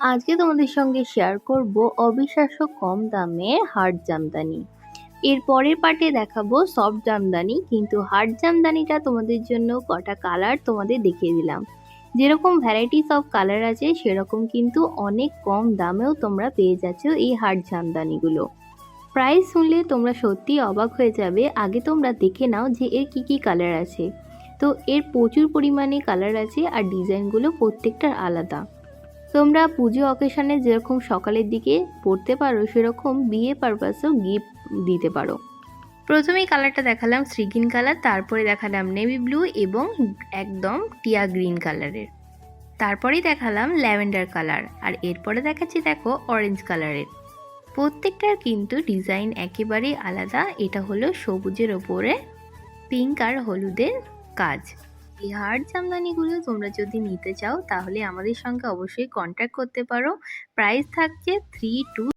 আজকে তোমাদের সঙ্গে শেয়ার করব অবিশ্বাস্য কম দামে হার্ড জামদানি। এর পরের পার্টে দেখাবো সফট জামদানি, কিন্তু হার্ড জামদানিটা তোমাদের জন্য কটা কালার তোমাদের দেখিয়ে দিলাম। যেরকম ভ্যারাইটিস অফ কালার আছে, সেরকম কিন্তু অনেক কম দামেও তোমরা পেয়ে যাচ্ছ এই হার্ড জামদানিগুলো। প্রাইস শুনলে তোমরা সত্যি অবাক হয়ে যাবে, আগে তোমরা দেখে নাও যে এর কি কি কালার আছে। তো এর প্রচুর পরিমাণে কালার আছে আর ডিজাইনগুলো প্রত্যেকটার আলাদা। তোমরা পুজো অকেশনে যেরকম সকালের দিকে পড়তে পারো, সেরকম বিয়ে পারপাসেও গিফট দিতে পারো। প্রথমেই কালারটা দেখালাম শ্রীগ্রিন কালার তারপরে দেখালাম নেভি ব্লু এবং একদম টিয়া গ্রিন কালারের তারপরেই দেখালাম ল্যাভেন্ডার কালার আর এরপরে দেখাচ্ছি দেখো অরেঞ্জ কালারের প্রত্যেকটার কিন্তু ডিজাইন একেবারেই আলাদা, এটা হলো সবুজের ওপরে পিঙ্ক আর হলুদের কাজ। এই হার্ড জামদানিগুলো তোমরা যদি নিতে চাও, তাহলে আমাদের সঙ্গে অবশ্যই কন্ট্যাক্ট করতে পারো। প্রাইস থাকছে থ্রি টু